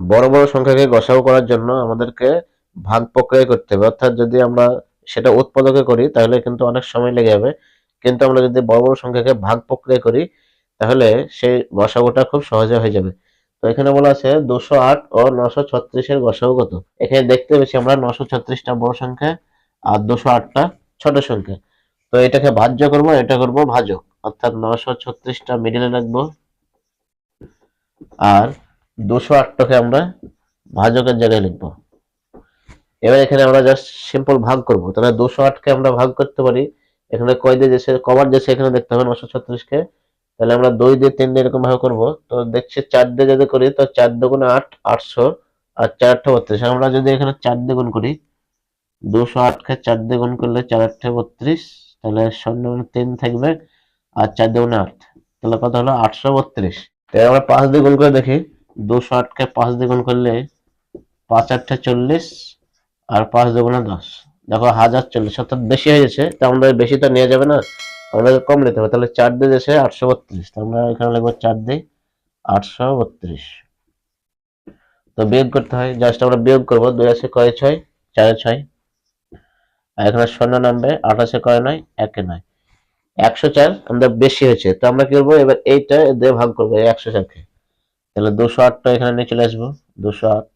বড় বড় সংখ্যাকে গসাগু করার জন্য আমাদেরকে ভাগ প্রক্রিয়া করতে হবে। অর্থাৎ যদি আমরা সেটা উৎপাদকে করি, তাহলে কিন্তু অনেক সময় লেগে যাবে। কিন্তু আমরা যদি বড় বড় সংখ্যাকে ভাগ প্রক্রিয়া করি, তাহলে সেই গসাগুটা খুব সহজে হয়ে যাবে। তো এখানে বলা আছে দুশো আট ও নশো ছত্রিশের গসাগু কত? এখানে দেখতে পেয়েছি আমরা নশো ছত্রিশটা বড় সংখ্যা আর দুশো আটটা ছোট সংখ্যা। তো এটাকে ভাজ্য করব, এটা করব ভাজক। অর্থাৎ নশো ছত্রিশটা মিডিলে রাখব। আর দুশো আটটাকে আমরা ভাজকের জায়গায় লিখব। এবার এখানে আমরা জাস্ট সিম্পল ভাগ করব। তাহলে দুশো আটকে আমরা ভাগ করতে পারি। এখানে কয় দিয়ে যেছে কবার যেছে এখানে দেখতে হবে, নশো ছত্রিশকে। তাহলে আমরা দুই দিয়ে তিন দিয়ে এরকম ভাবে করব। তো দেখছি চার দিয়ে যদি করি, তো চার দুগুণে আট, আটশো আর চার আটটা বত্রিশ। আমরা যদি এখানে চার দিয়ে গুণ করি, দুশো আটকে চার দিয়ে গুণ করলে চার আটটা বত্রিশ, তাহলে শূন্য তিন থাকবে আর চার দুগুণে আট। তাহলে কত হলো? আটশো বত্রিশ। তাহলে আমরা পাঁচ দিয়ে গুণ করে দেখি। দুশো আটকে পাঁচ দিয়ে গুণ করলে পাঁচ আটটা চল্লিশ আর পাঁচ দুগুণে দশ। দেখো হাজার চল্লিশ অর্থাৎ বেশি হয়ে গেছে, তো আমাদের বেশি তো নেওয়া যাবে না। আমাদের কম নিতে হবে, তাহলে চার দিয়ে যাচ্ছে আটশো বত্রিশ। আমরা এখানে লিখব চার দিয়ে আটশো বত্রিশ। তো বিয়োগ করতে হয়, জাস্ট আমরা বিয়োগ করব, দুই আছে কয় ছয়? চারে ছয়। আর এখানে শূন্য নামবে আছে কয় নয়? একে নয়। একশো চার আমাদের বেশি হয়েছে, তো আমরা কি করব? এবার এইটা দিয়ে ভাগ করব একশো চারকে। তাহলে দুশো আটটা এখানে নিয়ে চলে আসব। দুশো আট।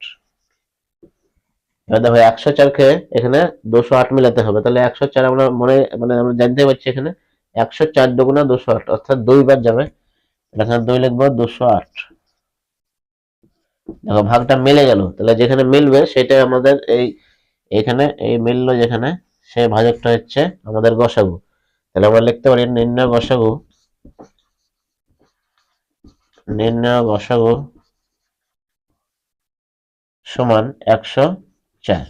দেখো, একশো চারকে এখানে দুশো আট মিলাতে হবে। তাহলে একশো চার আমরা মনে মানে আমরা জানতে পারছি এখানে একশো চার দুগুণা দুশো আট, অর্থাৎ দুইবার যাবে। এখানে দুই লিখব, দুশো আট। দেখো, ভাগটা মিলে গেল। তাহলে যেখানে মিলবে সেটা আমাদের এই, এখানে এই মিললো যেখানে, সে ভাজকটা হচ্ছে আমাদের গসাগু তাহলে আমরা লিখতে পারি নির্ণয় গসাগু নির্ণয় গসাগু সমান একশো চার।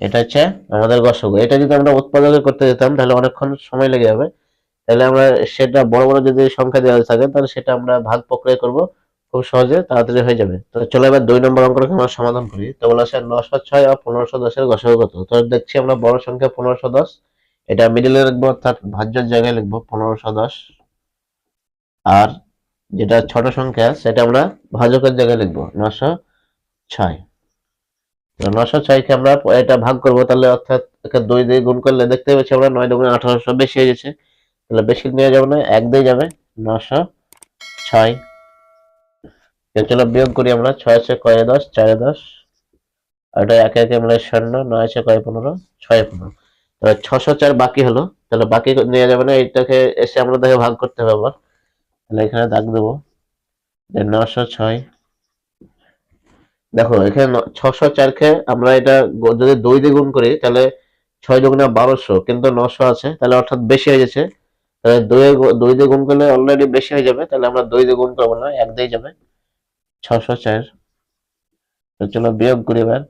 এটা হচ্ছে আমাদের গসাগু এটা যদি আমরা উৎপাদকে করতে যেতাম, তাহলে অনেকক্ষণ সময় লেগে যাবে। তাহলে আমরা সেটা বড় বড় যদি সংখ্যা দেওয়া থাকে, তাহলে সেটা আমরা ভাগ প্রক্রিয়া করব খুব সহজে, তাড়াতাড়ি হয়ে যাবে। তো চলো এবার দুই নম্বর অঙ্কটাকে আমরা সমাধান করি। তো বলা আছে নশো ছয় আর পনেরোশো দশের গসাগু কত? তো দেখছি আমরা বড় সংখ্যা পনেরোশো দশ। এটা মিডিলে লিখব, অর্থাৎ ভাজ্যের জায়গায় লিখব পনেরোশো দশ। আর যেটা ছোট সংখ্যা, সেটা আমরা ভাজকের জায়গায় লিখব। নশো ছয়। নশো ছয়কে আমরা এটা ভাগ করব, তাহলে অর্থাৎ দুই দিয়ে গুণ করলে দেখতে পাচ্ছি আমরা নয় দুগুণে আঠারোশো বেশি হয়ে গেছে। তাহলে বেশি নেওয়া যাবে না, এক দিয়ে যাবে। নশো ছয়। চলো বিয়োগ করি আমরা, ছয় আছে কয়ে দশ, চারে দশ। আর এটা একে একে আমরা শূন্য, নয় আছে কয় পনেরো, ছয় পনেরো। তাহলে ছশো চার বাকি হলো, তাহলে বাকি নেওয়া যাবে না, এইটাকে এসে আমরা দেখে ভাগ করতে হবে আবার। তাহলে এখানে দাগ দেবো। নশো ছয়। দেখো, এখানে ছশো চারকে আমরা এটা যদি দুই দিয়ে গুণ করি, তাহলে ছয় দুগুণে বারোশো, কিন্তু নশো আছে, তাহলে অর্থাৎ বেশি হয়ে যাচ্ছে তাহলে দুই দুই দিয়ে গুণ করলে অলরেডি বেশি হয়ে যাবে, তাহলে আমরা দুই দিয়ে গুণ করব না, এক দিয়ে যাবে। ছশো চার। চলো বিয়োগ করি এবার।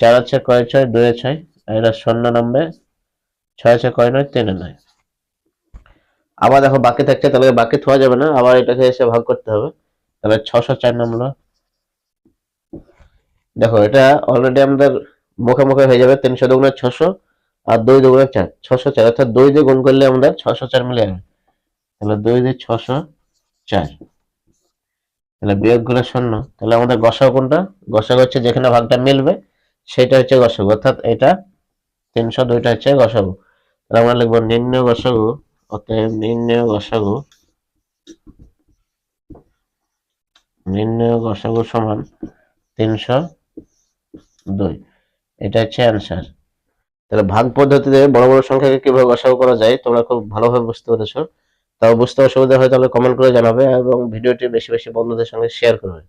চার আছে কয় ছয় দুই ছয়, আর এটা শূন্য নামবে। ছয় আছে কয় নয়, তিনে নয়। আবার দেখো বাকি থাকছে, তাহলে বাকি থোয়া যাবে না, আবার এটাকে এসে ভাগ করতে হবে। তাহলে ছশো চার নামলো দেখো, এটা অলরেডি আমাদের মুখে মুখে হয়ে যাবে, তিনশো দুগুণে ছশো আর দুই দুগুণে চার, ছশো চার, অর্থাৎ দুই দিয়ে গুণ করলে আমাদের ছশো চার মিলে যাবে। তাহলে দুই দিয়ে ছশো চার। তাহলে বিয়োগ করে শূন্য। তাহলে আমাদের গসাগু কোনটা? গসাগু হচ্ছে যেখানে ভাগটা মিলবে, সেটা হচ্ছে গসাগু। অর্থাৎ এটা তিনশো, দুইটা হচ্ছে গসাগু। তাহলে আমরা লিখব নিম্ন গসাগু অতএব নিম্ন গসাগু। নিম্ন গসাগু সমান তিনশো দুই। এটা হচ্ছে অ্যান্সার তাহলে ভাগ পদ্ধতিতে বড় বড় সংখ্যাকে কীভাবে গসাগু করা যায়, তোমরা খুব ভালোভাবে বুঝতে পেরেছ। তাও বুঝতে অসুবিধা হয় তাহলে কমেন্ট করে জানাবে এবং ভিডিওটি বেশি বেশি বন্ধুদের সঙ্গে শেয়ার করবে।